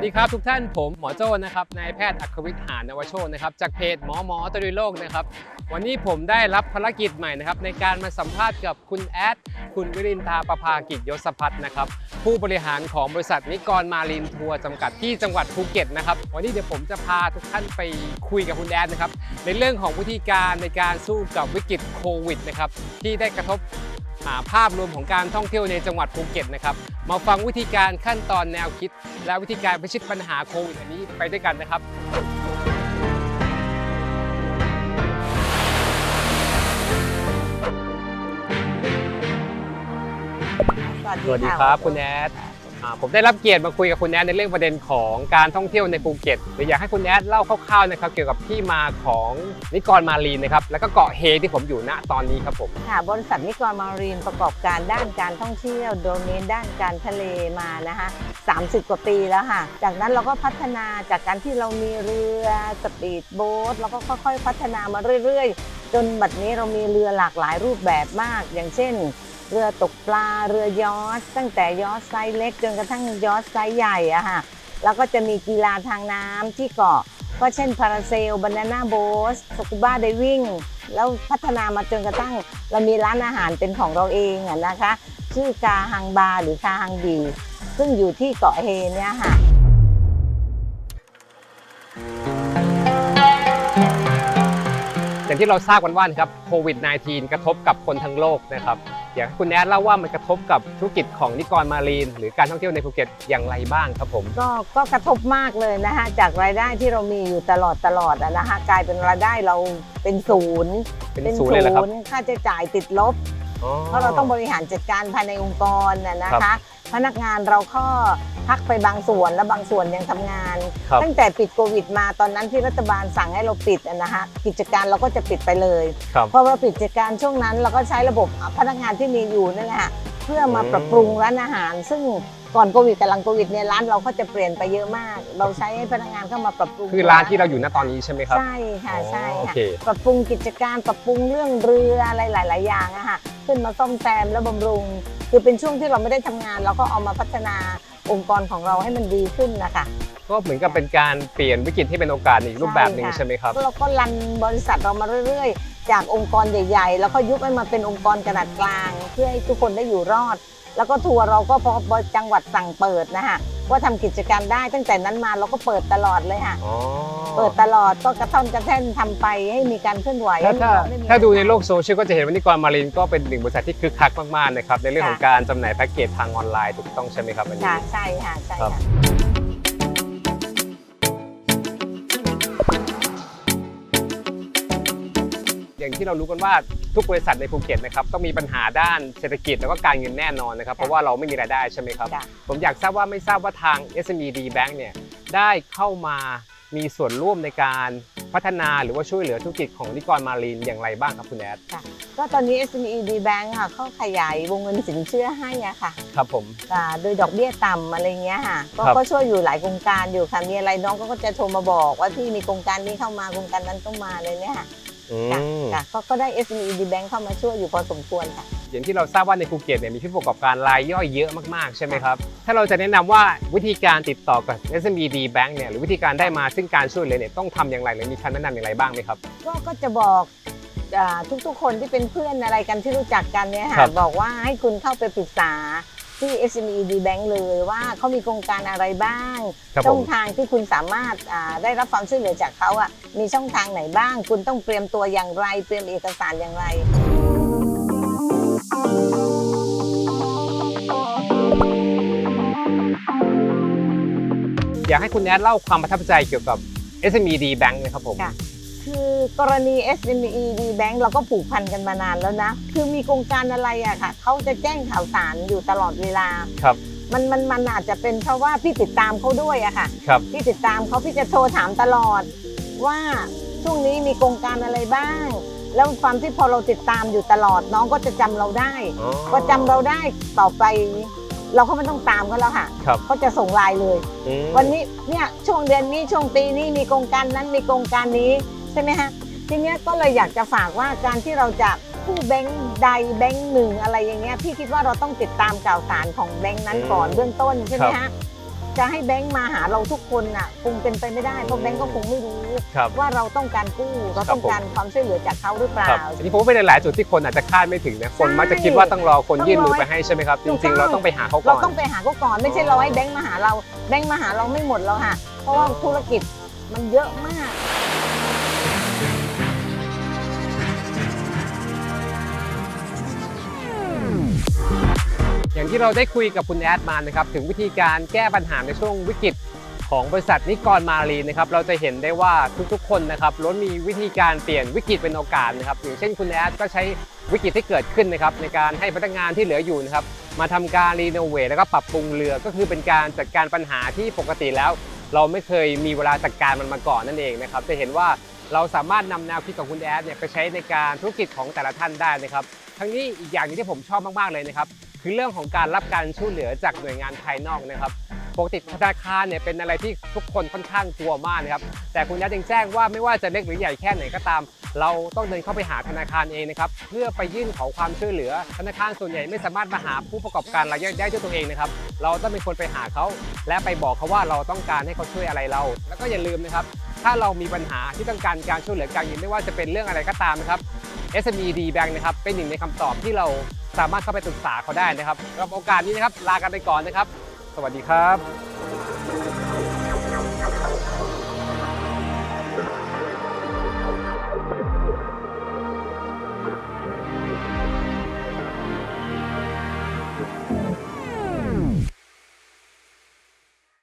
วัสดีครับทุกท่านผมหมอโจ้นะครับนายแพทย์อัครวิทย์หานวโชตนะครับจากเพจหมอหมอตรีโลกนะครับวันนี้ผมได้รับภารกิจใหม่นะครับในการมาสัมภาษณ์กับคุณแอดคุณวิรินทาประภากิจยศพัฒน์นะครับผู้บริหารของบริษัทนิกรมารินทัวร์จำกัดที่จังหวัดภูเก็ตนะครับวันนี้เดี๋ยวผมจะพาทุกท่านไปคุยกับคุณแอดนะครับในเรื่องของวิธีการในการสู้กับวิกฤตโควิดนะครับที่ได้กระทบ ภาพรวมของการท่องเที่ยวในจังหวัดภูเก็ตนะครับ มาฟังวิธีการขั้นตอนแนวคิด และวิธีการพิชิตปัญหาโควิดอันนี้ไปด้วยกันนะครับสวัสดีครับคุณแอดอ่า ผมได้รับเกียรติมาคุยกับคุณแอดในเรื่องประเด็นของการท่องเที่ยวในภูเก็ตเดี๋ยวอยากให้คุณแอดเล่าคร่าวๆนะครับเกี่ยวกับที่มาของนิกรมารีนนะครับแล้วก็เกาะเฮที่ผมอยู่ณตอนนี้ครับผมค่ะบริษัทนิกรมารีนประกอบการด้านการท่องเที่ยว โดเน้นด้านการทะเลมานะคะ30 กว่าปีแล้วค่ะ จากนั้นเราก็พัฒนาจากการที่เรามีเรือสปีดโบ๊ทแล้วก็ค่อยๆ พัฒนามาเรื่อย ๆ จนบัดนี้เรามีเรือหลากหลายรูปแบบมาก อย่างเช่น เรือตกปลาเรือยอชตั้งแต่ยอชไซส์เล็กจนกระทั่งยอชไซส์ใหญ่อะค่ะแล้วก็จะมีกีฬาทางน้ำที่เกาะ ก็เช่นพาราเซลบานาน่าโบ๊ทสกูบ้าไดวิ่งแล้วพัฒนามาจนกระทั่งเรามีร้านอาหารเป็นของเราเองอะนะคะ ชื่อกาฮังบาร์หรือกาฮังบีซึ่งอยู่ที่เกาะเฮเนี่ยค่ะอย่างที่เราทราบกันว่านะครับโควิด -19 กระทบกับคนทั้งโลกนะครับ อยากให้คุณแอดเล่าว่ามันกระทบกับธุรกิจของนิกรมารีน หรือการท่องเที่ยวในภูเก็ตอย่างไรบ้างครับผม ก็ก็กระทบมากเลยนะคะจากรายได้ที่เรามีอยู่ตลอดตลอดอะนะคะกลายเป็นรายได้เราเป็นศูนย์เป็นศูนย์เลยเหรอครับ ค่าใช้จ่ายติดลบ เพราะเราต้องบริหารจัดการภายในองค์กรน่ะนะครัคะ บ พนักงานเราก็พักไปบางส่วนและบางส่วนยังทำงาน ครับตั้งแต่ปิดโควิดมาตอนนั้นที่รัฐบาลสั่งให้เราปิดอะนะคะกิจการเราก็จะปิดไปเลยครับพอเราปิดกิจการช่วงนั้นเราก็ใช้ระบบพนักงานที่มีอยู่นั่นแหละค่ะเพื่อมาอืม ปรับปรุงร้านอาหาร ซึ่งก่อนโควิดกับหลังโควิดเนี่ยร้านเราก็จะเปลี่ยนไปเยอะมาก เราใช้ให้พนักงานเข้ามาปรับปรุง คือร้านที่เราอยู่ณตอนนี้ใช่ไหมครับ ใช่ค่ะใช่อ๋อโอค่ะเค ปรับปรุงกิจการปรับปรุงเรื่องเรืออะไรหลาย ๆ อย่างอะค่ะขึ้นมาซ่อมแซมและบำรุง คือเป็นช่วงที่เราไม่ได้ทำงาน เราก็เอามาพัฒนา องค์กรของเราให้มันดีขึ้นนะคะก็เหมือนกับเป็นการเปลี่ยนวิกฤตให้เป็นโอกาสอีกรูปแบบหนึ่งใช่ค่ะใช่ไหมครับเราก็รันบริษัทเรามาเรื่อยๆ จากองค์กรใหญ่ ๆ แล้วก็ยุบให้มาเป็นองค์กรขนาดกลาง เพื่อให้ทุกคนได้อยู่รอด แล้วก็ทัวร์เราก็พอจังหวัดสั่งเปิดนะคะว่าทำกิจการได้ตั้งแต่นั้นมาเราก็เปิดตลอดเลยค่ะอ๋อ เปิดตลอดก็กระท่อนกระแท่นทำไปให้มีการเคลื่อนไหวแล้วถ้าให้มีถ้าดูในโลกโซเชียลก็จะเห็นว่านิกรมารินก็เป็นหนึ่งบริษัทที่คึกคักมากๆนะครับในเรื่องของการจำหน่ายแพ็กเกจทางออนไลน์ถูกต้องใช่ไหมครับอันนี้ค่ะใช่ค่ะใช่ครับค่ะอย่างที่เรารู้กันว่าทุกบริษัทในภูเก็ตนะครับต้องมีปัญหาด้านเศรษฐกิจแล้วก็การเงินแน่นอนนะครับเพราะว่าเราไม่มีรายได้ใช่ไหมครับจ้ะผมอยากทราบว่าไม่ทราบว่าทาง SME D Bank เนี่ยได้เข้ามา มีส่วนร่วมในการพัฒนาหรือว่าช่วยเหลือธุรกิจของนิกรมารีนอย่างไรบ้างครับคุณแอดก็ตอนนี้ SME D Bank ค่ะเขาขยายวงเงินสินเชื่อให้อะค่ะครับผมอ่าโดยดอกเบี้ยต่ำอะไรเงี้ยค่ะก็ครับก็ช่วยอยู่หลายโครงการอยู่ค่ะมีอะไรน้องก็จะโทรมาบอกว่าที่มีโครงการนี้เข้ามาโครงการนั้นต้องมาเลยเนี่ยค่ะอืจ้ะมจ้ะก็ก็ได้ SME D Bank เข้ามาช่วยอยู่พอสมควรค่ะ อย่างที่เราทราบว่าในภูเก็ตเนี่ยมีผู้ประกอบการรายย่อยเยอะมากๆใช่ไหมครับถ้าเราจะแนะนำว่าวิธีการติดต่อกับ SME D Bank เนี่ยหรือวิธีการได้มาซึ่งการช่วยเหลือเนี่ยต้องทำอย่างไรหรือมีคำแนะนำอย่างไรบ้างไหมครับก็ก็จะบอกอ่าทุกๆคนที่เป็นเพื่อนอะไรกันที่รู้จักกันเนี่ยครัค่ะบบอกว่าให้คุณเข้าไปปรึกษาที่ SME D Bank เลยว่าเขามีโครงการอะไรบ้างครับผช่องมทางที่คุณสามารถอ่าได้รับความช่วยเหลือจากเขาอะมีช่องทางไหนบ้าง คุณต้องเตรียมตัวอย่างไร เตรียมเอกสารอย่างไร อยากให้คุณแอดเล่าความประทับใจเกี่ยวกับ SME D Bank นะครับผมค่ะคือกรณี SME D Bank เราก็ผูกพันกันมานานแล้วนะ คือมีโครงการอะไรอะค่ะเขาจะแจ้งข่าวสารอยู่ตลอดเวลา ครับ มันมันมันอาจจะเป็นเพราะว่าพี่ติดตามเขาด้วยอะค่ะ ครับ พี่ติดตามเขาพี่จะโทรถามตลอด ว่าช่วงนี้มีโครงการอะไรบ้าง แล้วความที่พอเราติดตามอยู่ตลอดน้องก็จะจำเราได้อ๋อพอจำเราได้ต่อไป เราก็ไม่ต้องตามเขาแล้วค่ะครับเขาจะส่งไลน์เลย อืมวันนี้เนี่ยช่วงเดือนนี้ช่วงปีนี้มีโครงการนั้นมีโครงการนี้ใช่ไหมฮะทีเนี้ยก็เลยอยากจะฝากว่าการที่เราจะผู้แบงค์ใดแบงค์หนึ่งอะไรอย่างเงี้ยพี่คิดว่าเราต้องติดตามข่าวสารของแบงค์นั้นก่อนเบื้องต้นใช่ไหมฮะ จะให้แบงค์มาหาเราทุกคนน่ะคงเป็นไปไม่ได้เพราะแบงค์ก็คงไม่รู้ครับ ว่าเราต้องการกู้เราต้องการความช่วยเหลือจากเขาหรือเปล่า ครับอันนี้ผมว่าเป็นหลายๆจุดที่คนอาจจะคาดไม่ถึงนะคนมักจะคิดว่าต้องรอคนยื่นมือไปให้ใช่ไหมครับ จถูกต้ริงองๆ เราต้องไปหาเขาเราก่อน ต้องไปหาเขาก่อนไม่ใช่เราให้แบงค์มาหาเรา แบงค์มาหาเราไม่หมดแล้วค่ะ เพราะว่าธุรกิจมันเยอะมาก อย่างที่เราได้คุยกับคุณแอดมานะครับถึงวิธีการแก้ปัญหาในช่วงวิกฤตของบริษัทนิกรมารีนะครับเราจะเห็นได้ว่าทุกๆ คนนะครับล้วนมีวิธีการเปลี่ยนวิกฤตเป็นโอกาสนะครับอย่างเช่นคุณแอดก็ใช้วิกฤตที่เกิดขึ้นนะครับในการให้พนักงานที่เหลืออยู่นะครับมาทำการรีโนเวทแล้วก็ปรับปรุงเรือก็คือเป็นการจัดการปัญหาที่ปกติแล้ว เราไม่เคยมีเวลาจัดการมันมาก่อนนั่นเองนะครับจะเห็นว่าเราสามารถนำแนวคิดของคุณแอดเนี่ยไปใช้ในการธุรกิจของแต่ละท่านได้นะครับ ทั้งนี้อีกอย่างหนึงที่ผมชอบมากๆเลยนะครับ คือเรื่องของการรับการช่วยเหลือจากหน่วยงานภายนอกนะครับปกติธนาคารเนี่ยเป็นอะไรที่ทุกคนค่อนข้างกลัวมากนะครับแต่คุณยัดยังแจ้งว่าไม่ว่าจะเล็กหรือใหญ่แค่ไหนก็ตาม เราต้องเดินเข้าไปหาธนาคารเองนะครับเพื่อไปยื่นขอความช่วยเหลือ ธนาคารส่วนใหญ่ไม่สามารถมาหาผู้ประกอบการรายย่อยได้ด้วยตัวเองนะครับเราต้องเป็นคนไปหาเขาและไปบอกเขาว่าเราต้องการให้เขาช่วยอะไรเรา แล้วก็อย่าลืมนะครับถ้าเรามีปัญหาที่ต้องการการช่วยเหลือการเงินไม่ว่าจะเป็นเรื่องอะไรก็ตามนะครับ SME D Bank นะครับเป็นหนึ่งในคำตอบที่เรา สามารถเข้าไปปรึกษาเขาได้นะครับสำหรับโอกาสนี้นะครับลากันไปก่อนนะครับ สวัสดีครับ